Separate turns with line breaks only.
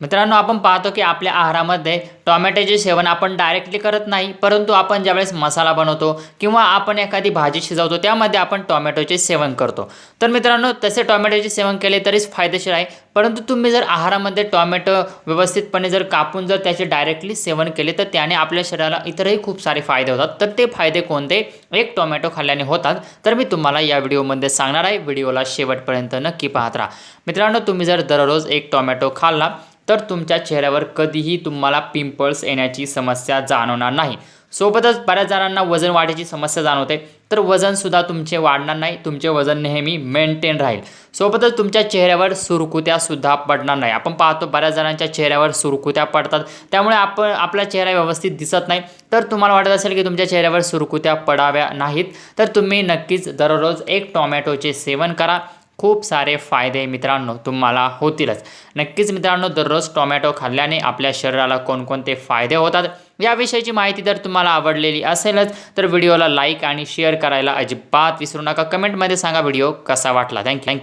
मित्रांनो आपण पाहतो की आपल्या आहारामध्ये टोमॅटोचे सेवन आपण डायरेक्टली करत नाही परंतु आपण ज्यावेळेस मसाला बनवतो किंवा आपण एखादी भाजी शिजवतो त्यामध्ये आपण टोमॅटोचे सेवन करतो. तर मित्रांनो तसे टोमॅटोचे सेवन केले तरीच फायदेशीर आहे परंतु तुम्ही जर आहारामध्ये टोमॅटो व्यवस्थितपणे जर कापून जर त्याचे डायरेक्टली सेवन केले तर त्याने आपल्या शरीराला इतरही खूप सारे फायदे होतात. तर ते फायदे कोणते? एक टोमॅटो खाल्ल्याने होतात. तर मी तुम्हाला या व्हिडिओमध्ये सांगणार आहे व्हिडिओला शेवटपर्यंत नक्की पाहत राहा. मित्रांनो तुम्ही जर दररोज एक टोमॅटो खाल्ला तर तुमच्या चेहऱ्यावर कधीही तुम्हाला पिंपल्स येण्याची समस्या जाणवणार नाही. सोबतच बऱ्याच जणांना वजन वाढीची समस्या जाणवते. तर वजनसुद्धा तुमचे वाढणार नाही. तुमचे वजन नेहमी मेंटेन राहील. सोबतच तुमच्या चेहऱ्यावर सुरकुत्यासुद्धा पडणार नाही. आपण पाहतो बऱ्याच जणांच्या चेहऱ्यावर सुरकुत्या पडतात. त्यामुळे आपण आपला चेहरा व्यवस्थित दिसत नाही. तर तुम्हाला वाटत असेल की तुमच्या चेहऱ्यावर सुरकुत्या पडाव्या नाहीत. तर तुम्ही नक्कीच दररोज एक टोमॅटोचे सेवन करा. खूप सारे फायदे मित्रांनो तुम्हाला होतीलच. नक्कीच मित्रांनो दररोज टोमॅटो खाल्ल्याने आपल्या शरीराला कोणकोणते फायदे होतात याविषयीची माहिती जर तुम्हाला आवडलेली असेलच तर व्हिडिओला लाईक आणि शेअर करायला अजिबात विसरू नका. कमेंटमध्ये सांगा व्हिडिओ कसा वाटला. थँक्यू. थँक्यू